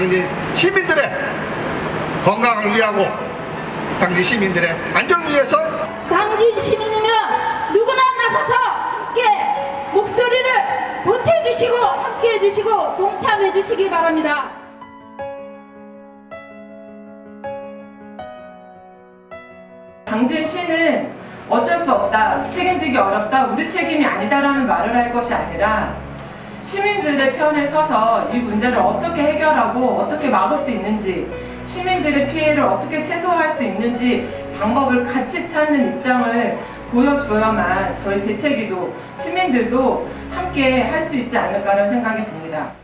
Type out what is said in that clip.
당진 시민들의 건강을 위하고 당진 시민들의 안전을 위해서 당진 시민이면 누구나 나서서 함께 목소리를 보태주시고 함께 해주시고 동참해 주시기 바랍니다. 당진시는 어쩔 수 없다, 책임지기 어렵다, 우리 책임이 아니다라는 말을 할 것이 아니라 시민들의 편에 서서 이 문제를 어떻게 해결하고 어떻게 막을 수 있는지 시민들의 피해를 어떻게 최소화할 수 있는지 방법을 같이 찾는 입장을 보여줘야만 저희 대책위도 시민들도 함께 할 수 있지 않을까라는 생각이 듭니다.